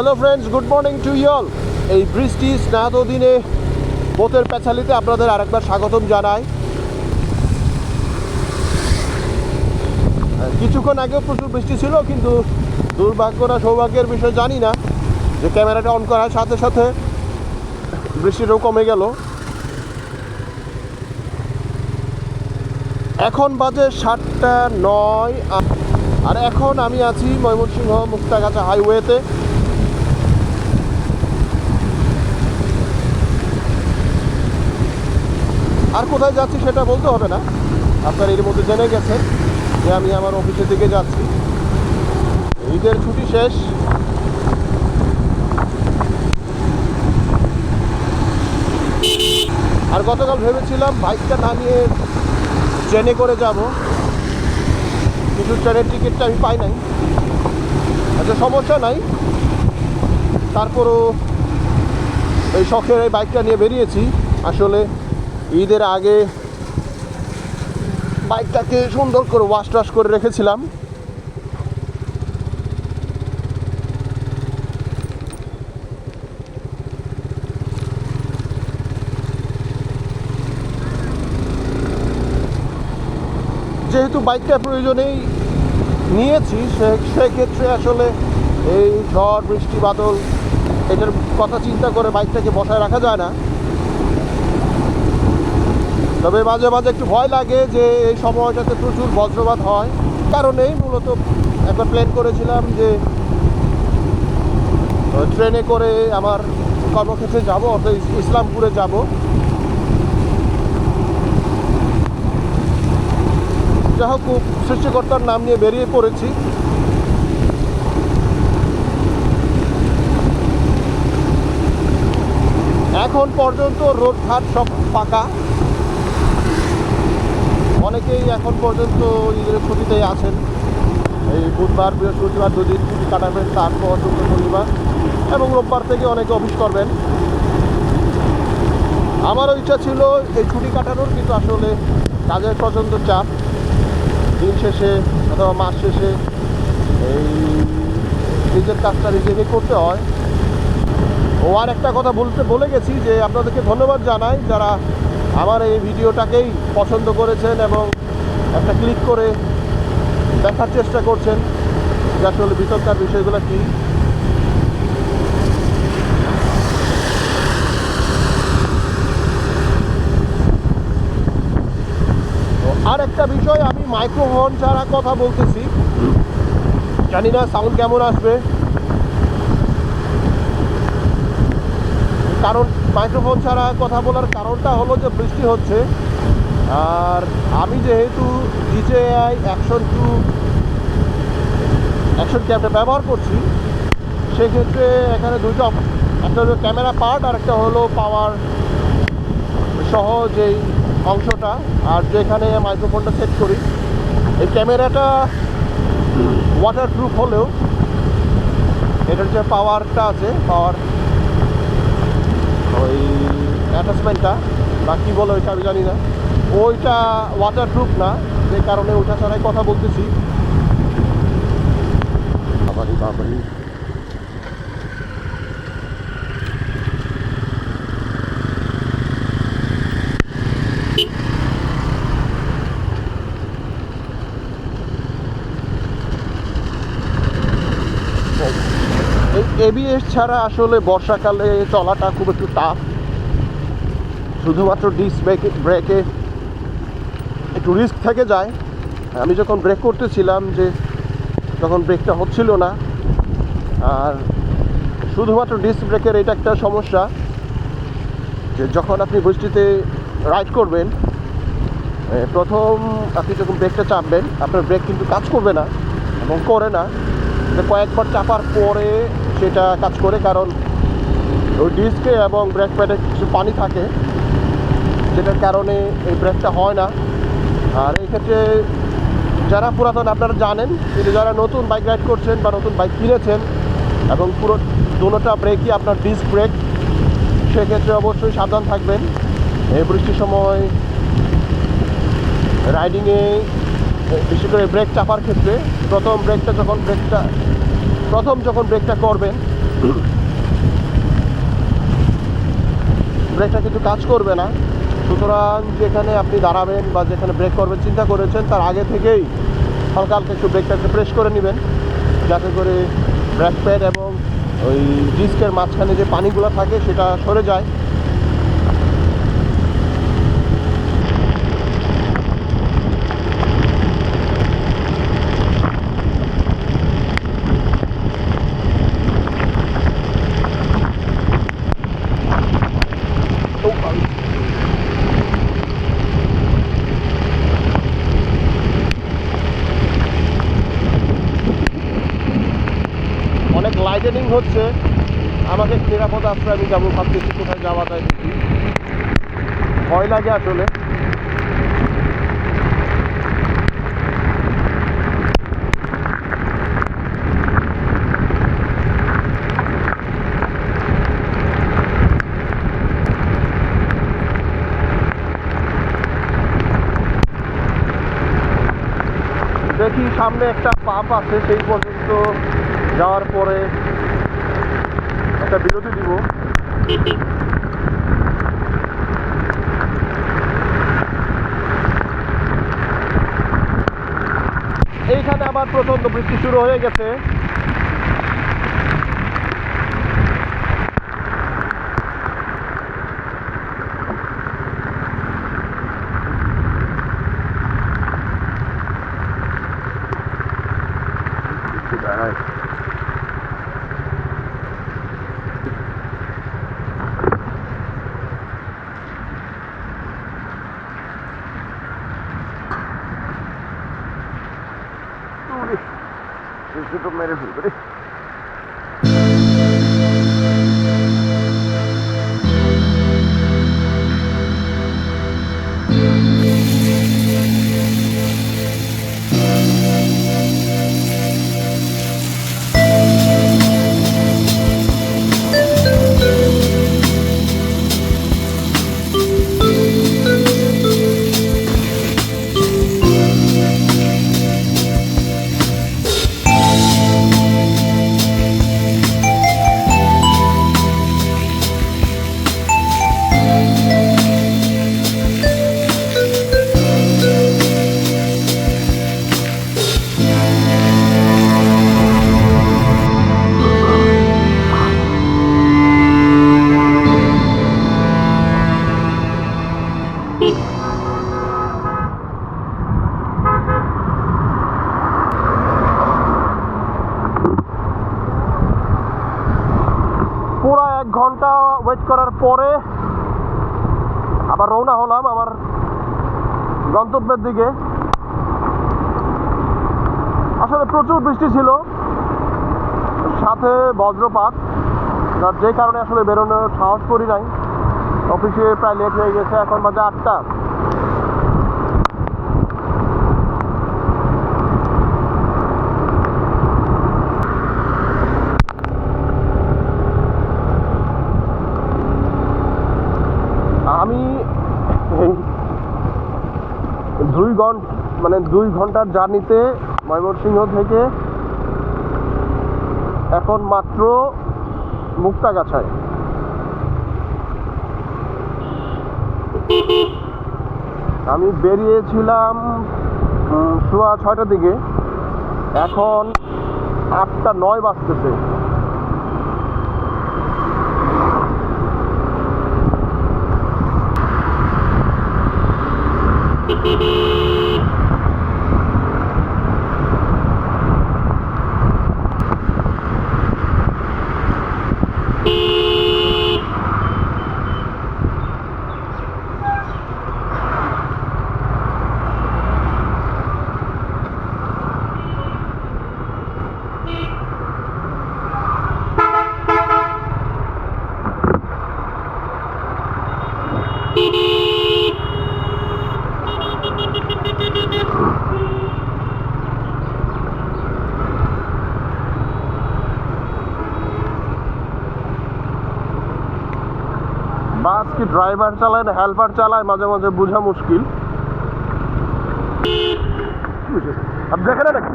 Hello friends good morning to y'all এই বৃষ্টি স্নাত দিনে বোতের পেছালিতে আপনাদের আরেকবার স্বাগতম জানাই। কিছুক্ষণ আগেও প্রচুর বৃষ্টি ছিল, কিন্তু দুর্ভাগ্য না, সৌভাগ্যের বিষয় জানি না যে ক্যামেরাটা অন করার সাথে সাথে বৃষ্টিটাও কমে গেল। এখন বাজে সাতটা নয় আর এখন আমি আছি ময়মনসিংহ মুক্তাগাছা হাইওয়েতে আর কোথায় যাচ্ছি সেটা বলতে হবে না। আপনার এর মধ্যে জেনে গেছেন যে আমি আমার অফিসের দিকে যাচ্ছি। ঈদের ছুটি শেষ। আর গতকাল ভেবেছিলাম বাইকটা না নিয়ে ট্রেনে করে যাব। কিন্তু ট্রেনের টিকিটটা আমি পাই নাই। আচ্ছা সমস্যা নাই। তারপরও এই শখের এই বাইকটা নিয়ে বেরিয়েছি। আসলে ঈদের আগে বাইকটাকে সুন্দর করে ওয়াশ টাশ করে রেখেছিলাম। যেহেতু বাইকটা প্রয়োজনেই নিয়েছি, সে সেক্ষেত্রে আসলে এই ঝড়, বৃষ্টি, বাদল, এটার কথা চিন্তা করে বাইকটাকে বসায় রাখা যায় না। তবে মাঝে মাঝে একটু ভয় লাগে যে এই সময়টাতে প্রচুর বজ্রপাত হয়। কারণেই মূলত একবার প্ল্যান করেছিলাম যে ট্রেনে করে আমার কর্মক্ষেত্রে যাব, অর্থাৎ ইসলামপুরে যাব। যাই হোক সৃষ্টিকর্তার নাম নিয়ে বেরিয়ে পড়েছি। এখন পর্যন্ত রোড ঘাট সব ফাঁকা অনেকেই এখন পর্যন্ত ঈদের ছুটিতেই আছেন। এই বুধবার, বৃহস্পতিবার দুদিন ছুটি কাটাবেন, তারপর শুক্র, শনিবার এবং রোববার থেকে অনেকে অফিস করবেন। আমারও ইচ্ছা ছিল এই ছুটি কাটানোর, কিন্তু আসলে কাজের প্রচণ্ড চাপ। দিন শেষে অথবা মাস শেষে এই নিজের কাজটা নিজেকে করতে হয়। ও আর একটা কথা বলতে, বলে গেছি যে আপনাদেরকে ধন্যবাদ জানাই, যারা আমার এই ভিডিওটাকেই পছন্দ করেছেন এবং একটা ক্লিক করে দেখার চেষ্টা করছেন। যে আসলে ভিতরকার বিষয়গুলো কী? আর একটা বিষয়, আমি মাইক্রোফোন ছাড়া কথা বলতেছি। জানি না সাউন্ড কেমন আসবে। কারণ মাইক্রোফোন ছাড়া কথা বলার কারণটা হলো যে বৃষ্টি হচ্ছে। আর আমি যেহেতু ডিজেআই অ্যাকশন টু অ্যাকশন ক্যামটা ব্যবহার করছি, সেক্ষেত্রে এখানে দুটো, একটা হলো ক্যামেরা পার্ট আর একটা হলো পাওয়ার সহ যেই অংশটা। আর যেখানে মাইক্রোফোনটা সেট করি, এই ক্যামেরাটা ওয়াটার প্রুফ হলেও, এটার যে পাওয়ারটা আছে পাওয়ার ওই অ্যাটাচমেন্টটা বা কী বলো ওইটা আমি জানি না। ওইটা ওয়াটারপ্রুফ না, যে কারণে ওইটা ছাড়াই কথা বলতেছি। বাবারি বাবারি এই এবিএস ছাড়া আসলে বর্ষাকালে চলাটা খুব একটু টাফ শুধুমাত্র ডিস্ক ব্রেকে ব্রেকে একটু রিস্ক থেকে যায়। আমি যখন ব্রেক করতেছিলাম যে তখন ব্রেকটা হচ্ছিল না। আর শুধুমাত্র ডিস্ক ব্রেকের এটা একটা সমস্যা যে যখন আপনি বৃষ্টিতে রাইড করবেন প্রথম আপনি যখন ব্রেকটা চাপবেন, আপনার ব্রেক কিন্তু কাজ করবে না এবং করে না। কয়েকবার চাপার পরে সেটা কাজ করে, কারণ ওই ডিস্কে এবং ব্রেক প্যাডে কিছু পানি থাকে। যেটার কারণে এই ব্রেকটা হয় না। আর এই ক্ষেত্রে যারা পুরাতন আপনারা জানেন, কিন্তু যারা নতুন বাইক রাইড করছেন বা নতুন বাইক কিনেছেন এবং পুরো দুটোটা ব্রেকই আপনার ডিস্ক ব্রেক, সেক্ষেত্রে অবশ্যই সাবধান থাকবেন। এই বৃষ্টির সময় রাইডিংয়ে, বিশেষ করে ব্রেক চাপার ক্ষেত্রে প্রথম ব্রেকটা, যখন ব্রেকটা প্রথম যখন ব্রেকটা করবেন, ব্রেকটা কিন্তু কাজ করবে না। সুতরাং যেখানে আপনি দাঁড়াবেন বা যেখানে ব্রেক করবেন, চিন্তা করেছেন, তার আগে থেকেই হালকা হালকা একটু ব্রেকটা একটু প্রেস করে নেবেন। যাতে করে ব্রেক প্যাড এবং ওই ডিস্কের মাঝখানে যে পানিগুলো থাকে, সেটা সরে যায় Oh, sorry. অনেক লাইটেনিং হচ্ছে আমাকে নিরাপদ আশ্রয় আমি যাব, ভাবতেছি কোথায় যাওয়া যায় দেখি। ভয় লাগে আসলে। দেখি সামনে একটা পাম্প আছে, সেই পর্যন্ত যাওয়ার পরে একটা বিরতি দিব। এইখানে আবার প্রচণ্ড বৃষ্টি শুরু হয়ে গেছে। বৃষ্টি মেরে রওনা হলাম আমার গন্তব্যের দিকে। আসলে প্রচুর বৃষ্টি ছিল, সাথে বজ্রপাত যে কারণে আসলে বেরোনোর সাহস করি নাই। অফিসে প্রায় লেট হয়ে গেছে, এখন বাজে আটটা আমি এই দুই ঘণ্টা মানে দুই ঘণ্টার জার্নিতে ময়মনসিংহ থেকে এখন মাত্র মুক্তাগাছায়। আমি বেরিয়েছিলাম সোয়া ছয়টার দিকে। এখন আটটা নয় বাজতেছে। বাস কি ড্রাইভার চালায় না হেল্পার চালায়, মাঝে মাঝে বোঝা মুশকিল? আপনি দেখেন না নাকি?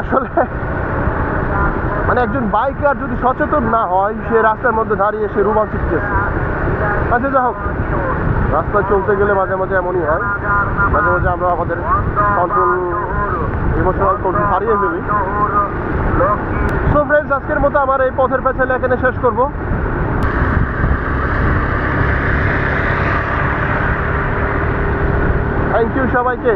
আসলে মানে একজন বাইকার যদি সচেতন না হয়, সে রাস্তার মধ্যে দাঁড়িয়ে সে রুমাল শিখতেছে আচ্ছা যা হোক। রাস্তায় চলতে গেলে মাঝে মাঝে এমনই হয়। মাঝে মাঝে আমরা আমাদের কন্ট্রোল ইমোশনাল কন্ট্রোল হারিয়ে ফেলি। ফ্রেন্ডস আজকের মতো আমার এই পথের পেছালে এখানে শেষ করব। থ্যাংক ইউ সবাইকে।